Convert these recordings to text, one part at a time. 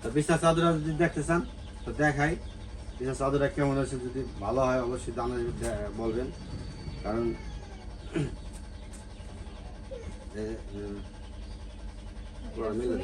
তো বিছনা চাদর যদি দেখতে চান তো দেখাই। বিছনা চাদরটা কেমন আছে যদি ভালো হয় অবশ্যই দামে বলবেন। কারণ পুরো মিলে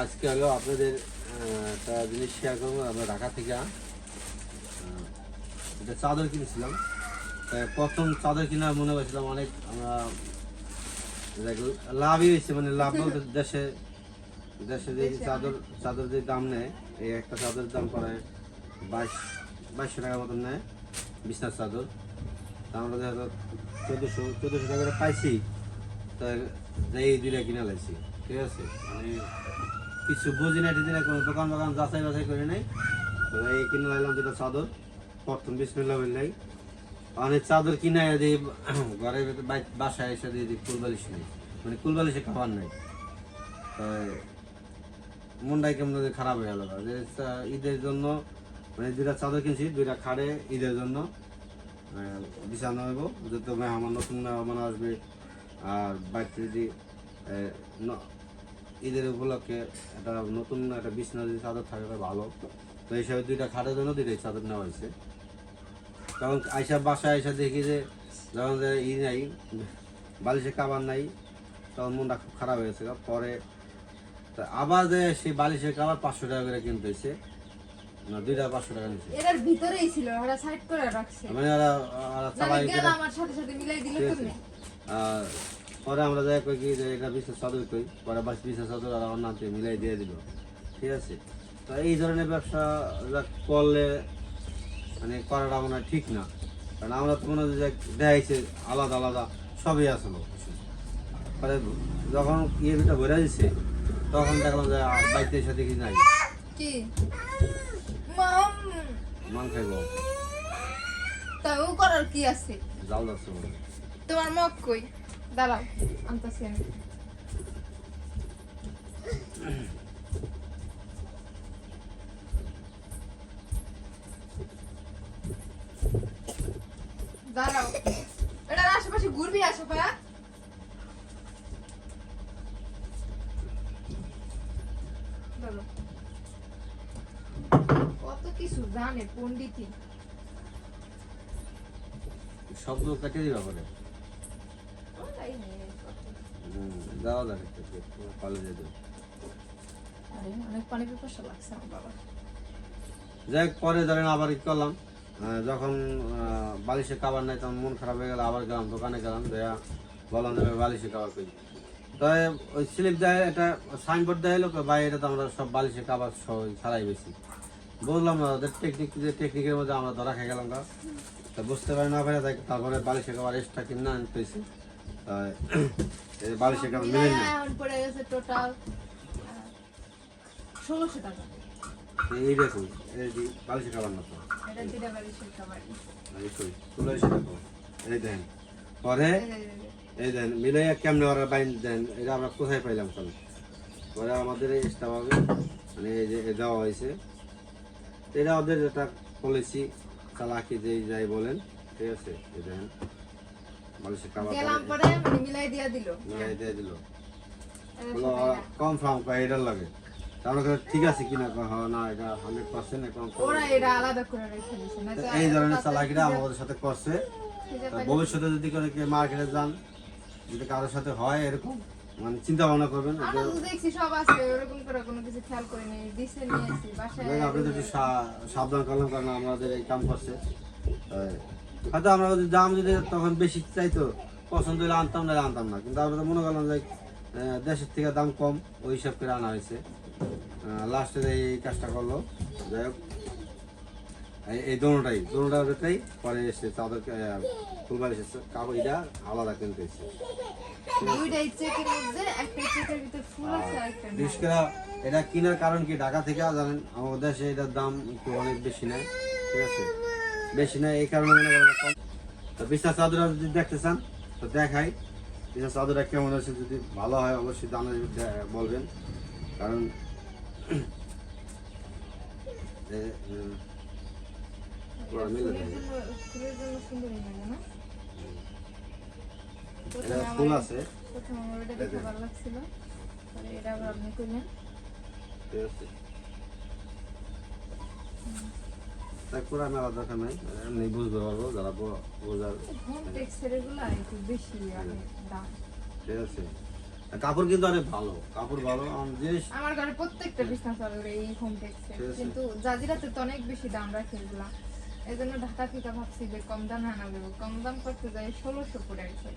আজকে হলো আপনাদের একটা জিনিস শেয়ার করব, আমরা ঢাকা থেকে একটা চাদর কিনেছিলাম। প্রথম চাদর কিনা মনে করেছিলাম অনেক, আমরা লাভই হয়েছে মানে লাভ বলতে দেশে দেশে যে চাদর চাদর যে দাম নেয়, এই একটা চাদরের দাম পড়ে বাইশ, বাইশশো টাকার মতন নেয়, বিছনার চাদর। তা আমরা দেখো চোদ্দোশো চোদ্দোশো টাকা করে পাইছি, তা এই দুইটা কিনে লাইছি, ঠিক আছে? মানে কিছু বুঝি না টিজি কোনো দোকান দোকান যাচাই বাছাই করে নাই। তো এই কিনে লাগলাম দুটো চাদর, প্রথম বিসমিল্লা বললাই। অনেক চাদর কিনে দিই ঘরের বাসায় এসে দিয়ে কুলবালিশ নেই। মানে কুলবালিশে খাবার নাই। মনটাই কেমন খারাপ হয়ে গেল ঈদের জন্য মানে দুইটা চাদর কিনছি দুইটা খাড়ে ঈদের জন্য। আহ, বিছানো হইব যত মেহমান নতুন মেহমান আসবে। আর বাড়িতে যদি ঈদের উপলক্ষে একটা নতুন একটা বিছানা যদি চাদর থাকে ভালো। তো হিসাবে দুইটা খাটের জন্য দুইটাই চাদর নেওয়া হয়েছে। তখন আইসা বাসায় আইসা দেখি যে যখন যে ই নাই বালিশে কাবার নাই তখন মনটা খুব খারাপ হয়ে গেছে পরে তা আবার যে সেই বালিশের কাবার পাঁচশো টাকা করে কিনতে হয়েছে। না দুইটা পাঁচশো টাকা নিচ্ছে এটার ভিতরেই ছিল ওরা সাইড করে রাখছে। মানে ওরা ওরা চালাই আমার সাথে সাথে মিলাই দিলে ঠিক আছে। পরে আমরা যাই কই কি যে এটা বিশেষ চাদর কই পরে বাস বিশেষ চাদর আর মিলাই দিয়ে দিল। ঠিক আছে। তো এই ধরনের ব্যবসা করলে মানে করাটা মনে হয় ঠিক না। কারণ আমরা তো মনে হয় যে দেখাইছে আলাদা আলাদা সবই আসলো পরে যখন ইয়ে দুটা ভরে দিচ্ছে তখন দেখলাম যে বাইতে সাথে কি নাই। কি? মান খাইব। তাও করার কি আছে? জাল যাচ্ছে তোমার মগ কই? দাঁড়াও আনতাছি আমি দাঁড়াও এটার আশেপাশে আসো কত কিছু জানে পন্ডিতই শব্দ দিবা। হুম, যাওয়া কলেজে যাব আরে অনেক পানি পিপাসা লাগছে আমার বাবা যাই হোক, পরে ধরেন আবার কি করলাম। যখন বালিশে খাবার নাই তখন মন খারাপ হয়ে গেল আবার গেলাম দোকানে গেলাম দেয়া বললাম যে বালিশে খাবার পেয়ে তাই ওই স্লিপ দেয় এটা সাইনবোর্ড দেয় লোক ভাই এটা তো আমরা সব বালিশে খাবার ছাড়াই বেশি। বুঝলাম না ওদের টেকনিক যে টেকনিকের মধ্যে আমরা ধরা খেয়ে গেলাম। তা বুঝতে পারি না পারে তাই তারপরে বালিশে খাবার এক্সট্রা কিনে আনতে হয়েছে। তাই এই বালিশে খাবার মিলে না। পড়ে গেছে টোটাল ষোলোশো টাকা। এই দেখুন এই যে বালিশে খাবার না তো? বালিশের এই দেন পরে এই দেন মিলে কেমনে ওরা বাইন দেন এটা আমরা কোথায় পাইলাম তাহলে? পরে আমাদের এই স্টাফ হবে মানে এই যে দেওয়া হয়েছে। এটা ওদের একটা পলিসি চালাকি যে যাই বলেন ঠিক আছে? এই দেখেন মানুষের খাবার মানে মিলাই দিয়া দিল। মিলাই দিয়ে দিল। কনফার্ম করে এটার লাগে? তারপরে ঠিক আছে কিনা হ্যাঁ না এটা হান্ড্রেড পার্সেন্ট ওরা এটা আলাদা করে রেখে দিছে না তো এই ধরনের চালাকিটা আমাদের সাথে করছে। ভবিষ্যতে যদি করে মার্কেটে যান যদি কারোর সাথে হয় এরকম মানে চিন্তা ভাবনা করবেন আপনি তো একটু সা- সাবধান করলাম কারণ আমাদের এই কাম করছে। হয়তো আমরা যদি দাম যদি তখন বেশি চাইতো পছন্দ হলে আনতাম না আনতাম না। কিন্তু আমরা তো মনে করলাম যে দেশের থেকে দাম কম ওই হিসাব করে আনা হয়েছে। লাস্টে এই কাজটা করল। যাই হোক এই- দোনোটাই দোনোটার ভিতরেই পরে এসে চাদর ফুলবার এসেছে কাপড় এটা আলাদা কিনতে এসেছে বিশেষ করে এটা কেনার কারণ কি ঢাকা থেকে জানেন আমাদের দেশে এটার দাম একটু অনেক বেশি নেয় ঠিক আছে? বেশি নেয় এই কারণে মনে করেন তো বিছনা চাদর যদি দেখতে চান তো দেখাই। বিছনা চাদরটা কেমন আছে যদি ভালো হয় অবশ্যই দামে বলবেন। কারণ ফুল আছে প্রথমে আমার ওটা দেখে ভালো লাগছিল পরে এটা আবার আপনি করলেন ঠিক আছে তাই পুরো দরকার নাই এমনি বুঝতে পারব যারা বোঝার হোম টেক্সচার এগুলো একটু বেশি দাম ঠিক আছে কাপড় কিন্তু অনেক ভালো কাপড় ভালো আমার জিনিস। আমার ঘরে প্রত্যেকটা বিছনা চাদর এই হোম আছে। কিন্তু জাজিরাতে তো অনেক বেশি দাম রাখে এগুলা। এই জন্য ঢাকা থেকে ভাবছি যে কম দামে আনা যাবে। কম দাম করতে যাই ষোলোশো করে আছে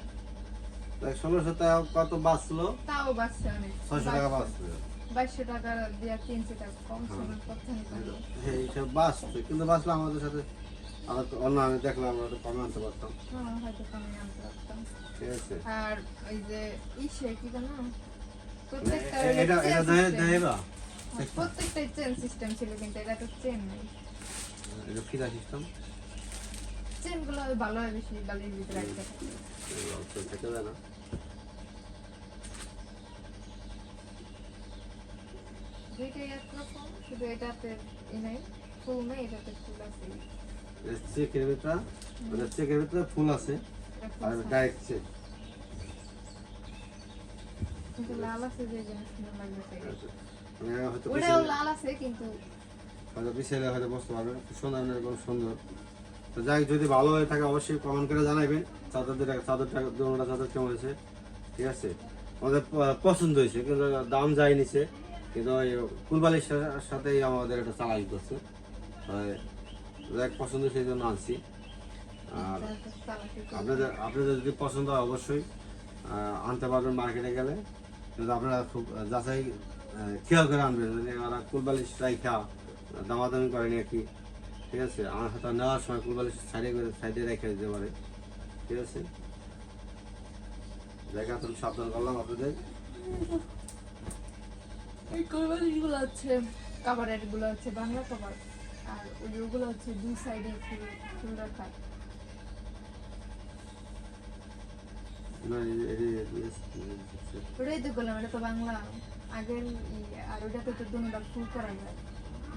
ষোলোশো টাকা কত বাঁচলো? তাও বাঁচছে অনেক। ছয়শো টাকা বাঁচলো বাইশশো টাকা দিয়ে তিনশো টাকা কম ছিল প্রথম করল এইসব বাঁচছে কিন্তু বাঁচলো আমাদের সাথে আমরা অন্য আমি দেখলাম আমরা কমে আনতে পারতাম। হ্যাঁ হয়তো কমে আনতে পারতাম। ঠিক আছে। আর ওই যে ইসে কি জানো প্রত্যেকটা এটা এটা দেয় দেয়বা? প্রত্যেকটাই চেন সিস্টেম ছিল কিন্তু এটা তো চেন নেই। এটা ফিরা সিস্টেম চেনগুলো ভালো হয় বেশি বালির ভিতরে রাখতে থেকে। না। দুইটাই একরকম শুধু এটাতে নাই ফুল নেই এটাতে ফুল আছে। চেকের ভিতরে মানে চেকের ভিতরে ফুল আছে আর ডাইরেক্ট চেক লাল আছে যে লাগবে মানে হয়তো ওটাও লাল আছে কিন্তু হয়তো বিছাইলে হয়তো বুঝতে পারবেন সুন্দর এরকম সুন্দর। তো যাই যদি ভালো হয়ে থাকে অবশ্যই কমেন্ট করে জানাবেন চাদরটা চাদরটা দোনোটা চাদর কেমন হয়েছে? ঠিক আছে? আমাদের পছন্দ হয়েছে কিন্তু দাম যাই নিছে কিন্তু ওই কুলবালির সাথেই আমাদের এটা চালাই করছে। যাক পছন্দ সেই জন্য আনছি। আর আপনাদের আপনাদের যদি পছন্দ হয় অবশ্যই আনতে পারবেন মার্কেটে গেলে। কিন্তু আপনারা খুব যাচাই খেয়াল করে আনবেন, যদি ওরা কুলবালিশ রাইখা দামাদামি করেনি আর কি, ঠিক আছে? আমার হাতে নেওয়ার সময় কুলবালিশ সাইডে করে, সাইডে রেখে দিতে পারে। ঠিক আছে? জায়গা তুমি সাবধান করলাম আপনাদের। এই কোরবানিগুলো হচ্ছে কাভারেরগুলো হচ্ছে বাংলা কভার আর ওইগুলো হচ্ছে দুই সাইডে ওটাই তো বললাম এটা তো বাংলা। আগের আর ওটাতে তো দুটা ফুল করা যায়।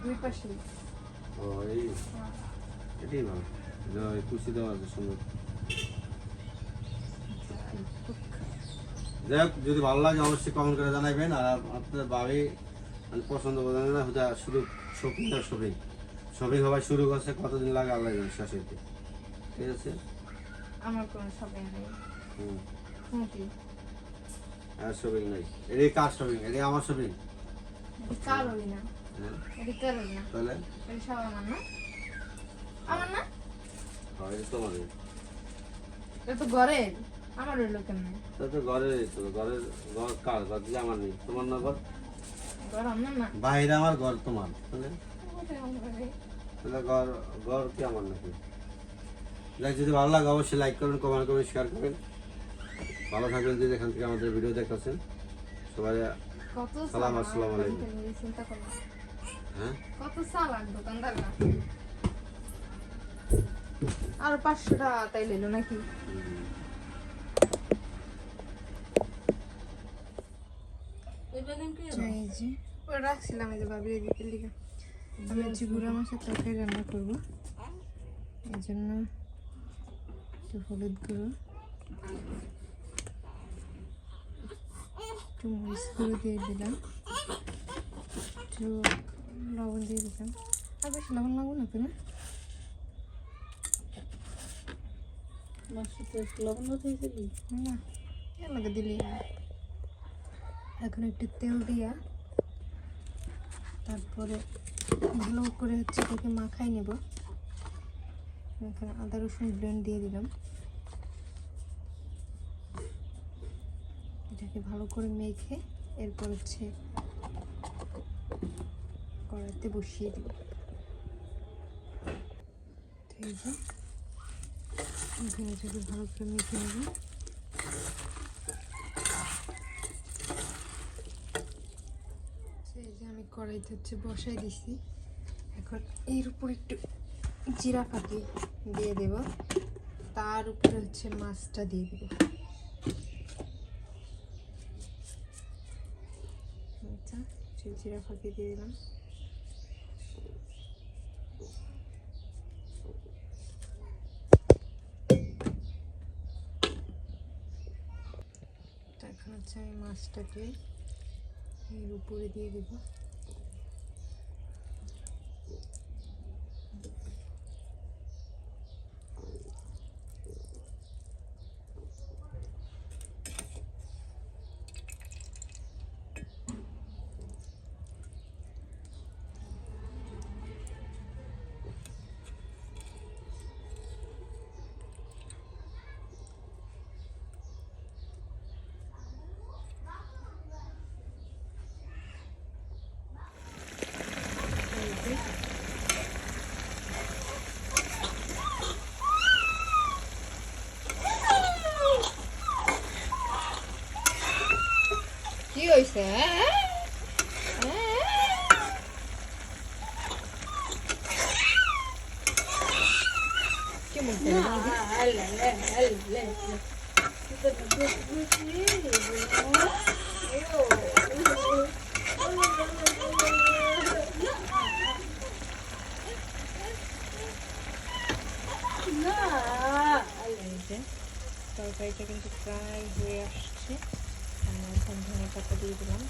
দুই পাশে ও এই এটাই ভালো। এটা ওই কুচি দেওয়া আছে সুন্দর। যাই হোক যদি ভালো লাগে অবশ্যই কমেন্ট করে জানাবেন। আর আপনাদের বাড়ি মানে পছন্দ বোঝেন না শুধু শপিং আর শপিং শপিং হওয়ার শুরু করছে কতদিন লাগে আল্লাহ জানে শেষের দিকে ঠিক আছে? আমার কোনো শপিং নেই। হুম। আর শপিং নাই। এটাই কার শপিং এটাই আমার শপিং এটা কারোই না। হ্যাঁ? কারোই না। তাহলে? এটা সব আমার না। আমার না? হয় তোমাদের এটা তো আমার হইল তা তো ঘরে তো। ঘরের ঘর কার? ঘর যে আমার নেই। তোমার না ঘর? ঘর আমার না। বাইরে আমার ঘর তোমার। তাহলে। তাহলে ঘর ঘর কি আমার নাকি? যাই যদি ভালো লাগে অবশ্যই লাইক করবেন কমেন্ট করবেন শেয়ার করবেন। ভালো থাকবেন যদি এখান থেকে আমাদের ভিডিও দেখতেছেন। সবাই সালাম, আসসালামু আলাইকুম। হ্যাঁ? কত দোকানদার আর পাঁচশো টাকা তাই লইলো নাকি? রাখছিলাম এই যে ভাবি এদিকে লিখে আমি হচ্ছে গুঁড়া মাছের তরকারি রান্না করব এই জন্য একটু হলুদ গুঁড়ো একটু মরিচ গুঁড়ো দিয়ে দিলাম একটু লবণ দিয়ে দিলাম। আর বেশি লবণ লাগবো না তো না না এর লাগে দিলি এখন একটু তেল দিয়া তারপরে ভালো করে হচ্ছে এটাকে মাখাই নেব। এখানে আদা, রসুন ব্লেন্ড দিয়ে দিলাম। এটাকে ভালো করে মেখে এরপর হচ্ছে কড়াইতে বসিয়ে দিব। এখানে যদি ভালো করে মেখে নেব এই যে আমি কড়াইতে হচ্ছে বসাই দিছি। এখন এর উপর একটু জিরা ফাঁকি দিয়ে দেব। তার উপরে হচ্ছে মাছটা দিয়ে দেব। আচ্ছা সেই জিরা ফাঁকি দিয়ে দিলাম। এখন হচ্ছে আমি মাছটাকে এর উপরে দিয়ে দেবো এই যে কি হয়েছে? কেমন তরকারিটা কিন্তু প্রায় হয়ে আসছে। ধনে পাতা দিয়ে দিলাম।